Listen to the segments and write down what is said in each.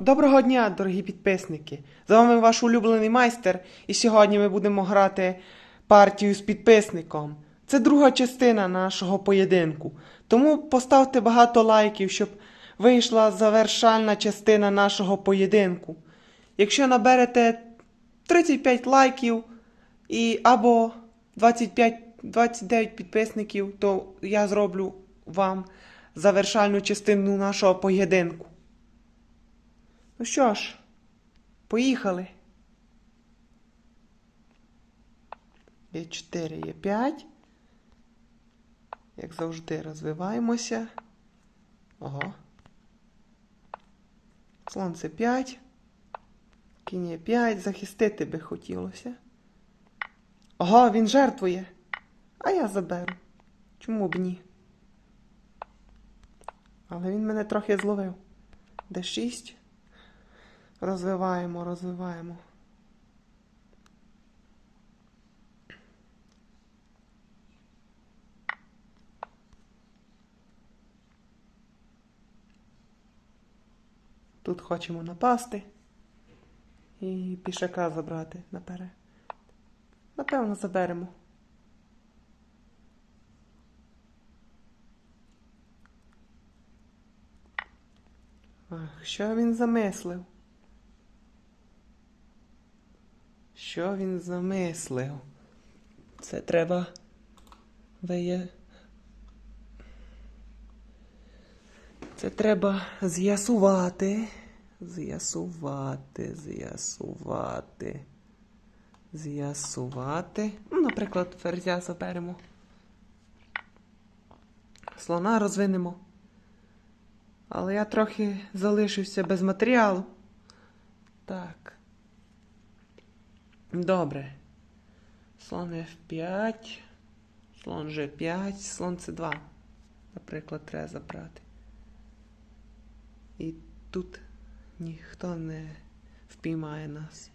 Доброго дня, дорогі підписники! З вами ваш улюблений майстер, і сьогодні ми будемо грати партію з підписником. Це друга частина нашого поєдинку. Тому поставте багато лайків, щоб вийшла завершальна частина нашого поєдинку. Якщо наберете 35 лайків і або 25, 29 підписників, то я зроблю вам завершальну частину нашого поєдинку. Ну що ж, поїхали. Є 4, є 5. Як завжди, розвиваємося. Ого. Сонце 5. Кінь є 5. Захистити би хотілося. Ого, він жертвує. А я заберу. Чому б ні? Але він мене трохи зловив. Де 6? Розвиваємо, розвиваємо. Тут хочемо напасти і пішака забрати наперед. Напевно, заберемо. Ах, що він замислив? Що він замислив? Це треба виє... Це треба з'ясувати. З'ясувати, з'ясувати. З'ясувати. Ну, наприклад, ферзя заберемо. Слона розвинемо. Але я трохи залишився без матеріалу. Так. Добре. Слон F5. Слон G5, слон C2. Наприклад, треба забрати. І тут ніхто не впіймає нас.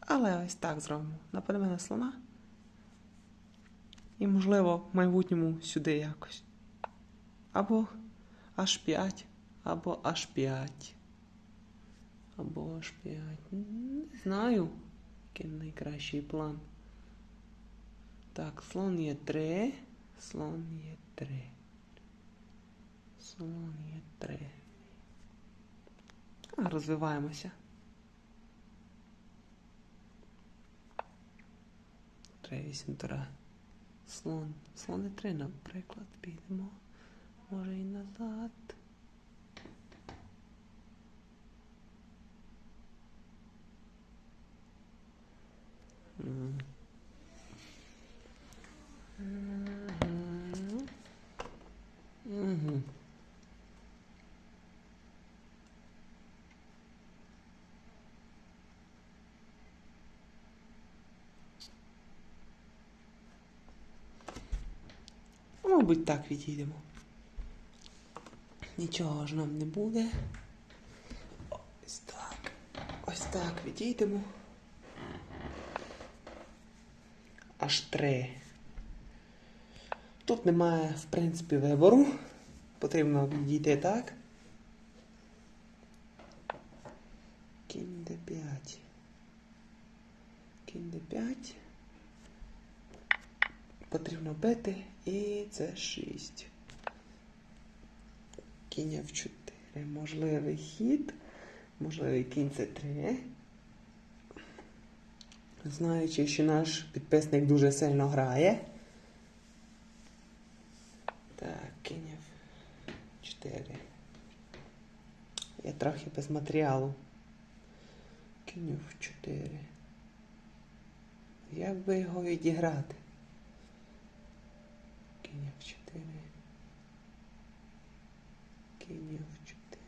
Але ось так зробимо. Нападемо на слона. І, можливо, в майбутньому сюди якось. Або H5, або H5. Або аж 5. Не знаю, який найкращий план. Так, слон є 3. Слон є 3. Слон є 3. А, розвиваємося. 3, 8, 3. Слон. Слон і 3, наприклад, підемо. Може і назад. Ну, Мабуть, так відійдемо. Нічого ж нам не буде. Ось так. Ось так відійдемо. Аж три. Тут немає, в принципі, вибору. Потрібно відійти так. Кінь d5. Кінь d5. Потрібно бити. І це 6. Кінь f4. Можливий хід. Можливий кінь c 3 Знаючи, що наш підписник дуже сильно грає. Так, кинев 4. Я трохи без матеріалу. Кинев 4. Як би його відіграти? Кинев 4. Кинев 4.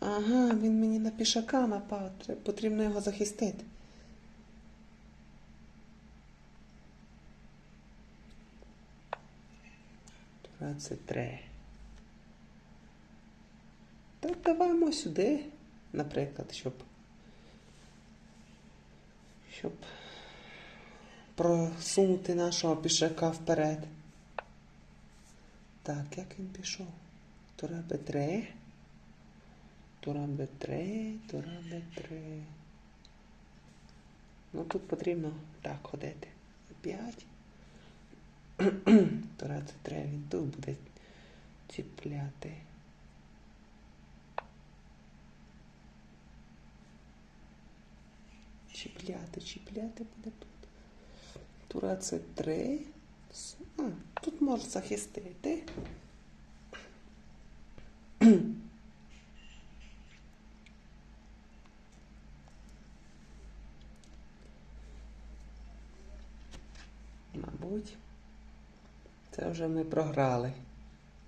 Ага, він мені на пішака напав. Потрібно його захистити. Двадцять три. Та даваймо сюди, наприклад, щоб. Щоб просунути нашого пішака вперед. Так, як він пішов? Тура Б3. Тура Б3, Тура Б3. Ну тут потрібно так ходити. 5. Тура С3, він тут буде чіпляти. Чіпляти, чіпляти буде тут. Тура це 3. А, тут може захистити. Мабуть, це вже ми програли.